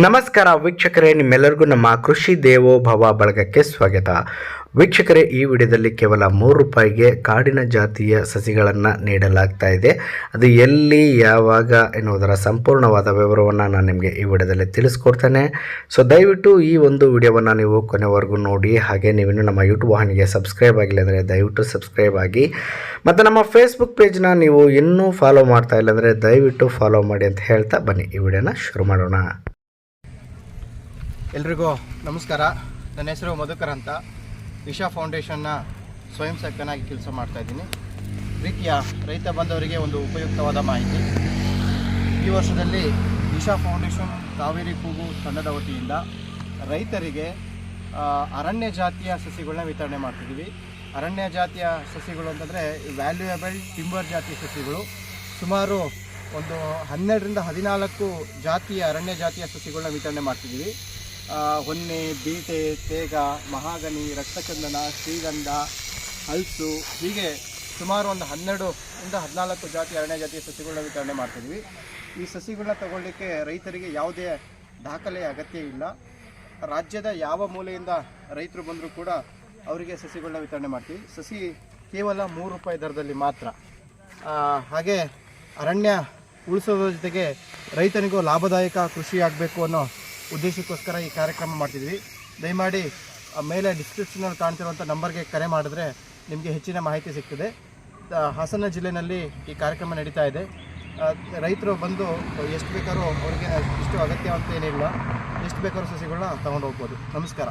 ನಮಸ್ಕಾರ ವೀಕ್ಷಕರೇ, ನಿಮ್ಮೆಲ್ಲರಿಗೂ ನಮ್ಮ ಕೃಷಿ ದೇವೋಭವ ಬಳಗಕ್ಕೆ ಸ್ವಾಗತ. ವೀಕ್ಷಕರೇ, ಈ ವಿಡಿಯೋದಲ್ಲಿ ಕೇವಲ ಮೂರು ರೂಪಾಯಿಗೆ ಕಾಡಿನ ಜಾತಿಯ ಸಸಿಗಳನ್ನು ನೀಡಲಾಗ್ತಾ ಇದೆ. ಅದು ಎಲ್ಲಿ, ಯಾವಾಗ ಎನ್ನುವುದರ ಸಂಪೂರ್ಣವಾದ ವಿವರವನ್ನು ನಾನು ನಿಮಗೆ ಈ ವಿಡಿಯೋದಲ್ಲಿ ತಿಳಿಸ್ಕೊಡ್ತೇನೆ. ಸೊ ದಯವಿಟ್ಟು ಈ ಒಂದು ವಿಡಿಯೋವನ್ನು ನೀವು ಕೊನೆವರೆಗೂ ನೋಡಿ, ಹಾಗೆ ನೀವಿನ್ನು ನಮ್ಮ ಯೂಟ್ಯೂಬ್ ವಾಹಿನಿಗೆ ಸಬ್ಸ್ಕ್ರೈಬ್ ಆಗಿಲ್ಲ ಅಂದರೆ ದಯವಿಟ್ಟು ಸಬ್ಸ್ಕ್ರೈಬ್ ಆಗಿ. ಮತ್ತು ನಮ್ಮ ಫೇಸ್ಬುಕ್ ಪೇಜ್ನ ನೀವು ಇನ್ನೂ ಫಾಲೋ ಮಾಡ್ತಾ ಇಲ್ಲ ಅಂದರೆ ದಯವಿಟ್ಟು ಫಾಲೋ ಮಾಡಿ ಅಂತ ಹೇಳ್ತಾ ಬನ್ನಿ. ಈ ವಿಡಿಯೋನ ಶುರು ಮಾಡೋಣ. ಎಲ್ರಿಗೂ ನಮಸ್ಕಾರ. ನನ್ನ ಹೆಸರು ಮಧುಕರ್ ಅಂತ. ಇಶಾ ಫೌಂಡೇಶನ್ನ ಸ್ವಯಂ ಸೇವಕನಾಗಿ ಕೆಲಸ ಮಾಡ್ತಾಯಿದ್ದೀನಿ ಪ್ರೀತಿಯ ರೈತ ಬಂದವರಿಗೆ ಒಂದು ಉಪಯುಕ್ತವಾದ ಮಾಹಿತಿ. ಈ ವರ್ಷದಲ್ಲಿ ಇಶಾ ಫೌಂಡೇಶನ್ ಕಾವೇರಿ ಕೂಗು ತಂಡದ ವತಿಯಿಂದ ರೈತರಿಗೆ ಅರಣ್ಯ ಜಾತಿಯ ಸಸಿಗಳನ್ನ ವಿತರಣೆ ಮಾಡ್ತಿದ್ದೀವಿ ಅರಣ್ಯ ಜಾತಿಯ ಸಸಿಗಳು ಅಂತಂದರೆ ವ್ಯಾಲ್ಯೂಯಬಲ್ ಟಿಂಬರ್ ಜಾತಿಯ ಸಸಿಗಳು. ಸುಮಾರು ಒಂದು ಹನ್ನೆರಡರಿಂದ ಹದಿನಾಲ್ಕು ಜಾತಿಯ ಅರಣ್ಯ ಜಾತಿಯ ಸಸಿಗಳನ್ನ ವಿತರಣೆ ಮಾಡ್ತಿದ್ದೀವಿ ಹೊನ್ನೆ, ಬೀಟೆ, ತೇಗ ಮಹಾಗನಿ ರಕ್ತಚಂದನ, ಶ್ರೀಗಂಧ, ಹಲ್ಸು ಹೀಗೆ ಸುಮಾರು ಒಂದು ಹನ್ನೆರಡು ಇಂದ ಹದಿನಾಲ್ಕು ಜಾತಿ, ಅರಣ್ಯ ಜಾತಿಯ ಸಸಿಗಳನ್ನ ವಿತರಣೆ ಮಾಡ್ತಿದ್ವಿ. ಈ ಸಸಿಗಳನ್ನ ತಗೊಳ್ಳಿಕ್ಕೆ ರೈತರಿಗೆ ಯಾವುದೇ ದಾಖಲೆ ಅಗತ್ಯ ಇಲ್ಲ. ರಾಜ್ಯದ ಯಾವ ಮೂಲೆಯಿಂದ ರೈತರು ಬಂದರೂ ಕೂಡ ಅವರಿಗೆ ಸಸಿಗಳನ್ನ ವಿತರಣೆ ಮಾಡ್ತೀವಿ. ಸಸಿ ಕೇವಲ ಮೂರು ರೂಪಾಯಿ ದರದಲ್ಲಿ ಮಾತ್ರ. ಹಾಗೆ ಅರಣ್ಯ ಉಳಿಸೋದ್ರ ಜೊತೆಗೆ ರೈತನಿಗೂ ಲಾಭದಾಯಕ ಕೃಷಿ ಆಗಬೇಕು ಅನ್ನೋ ಉದ್ದೇಶಕ್ಕೋಸ್ಕರ ಈ ಕಾರ್ಯಕ್ರಮ ಮಾಡ್ತಿದ್ವಿ. ದಯಮಾಡಿ ಮೇಲೆ ಡಿಸ್ಕ್ರಿಪ್ಷನಲ್ಲಿ ಕಾಣ್ತಿರುವಂಥ ನಂಬರ್ಗೆ ಕರೆ ಮಾಡಿದ್ರೆ ನಿಮಗೆ ಹೆಚ್ಚಿನ ಮಾಹಿತಿ ಸಿಗ್ತದೆ. ಹಾಸನ ಜಿಲ್ಲೆಯಲ್ಲಿ ಈ ಕಾರ್ಯಕ್ರಮ ನಡೀತಾ ಇದೆ. ರೈತರು ಬಂದು ಎಷ್ಟು ಬೇಕಾದ್ರೂ ಅವ್ರಿಗೆ ಇಷ್ಟು ಅಗತ್ಯ ಅಂತ ಏನಿಲ್ಲ. ಎಷ್ಟು ಬೇಕಾದ್ರೂ ಸಸಿಗಳನ್ನ ತೊಗೊಂಡು ಹೋಗ್ಬೋದು. ನಮಸ್ಕಾರ.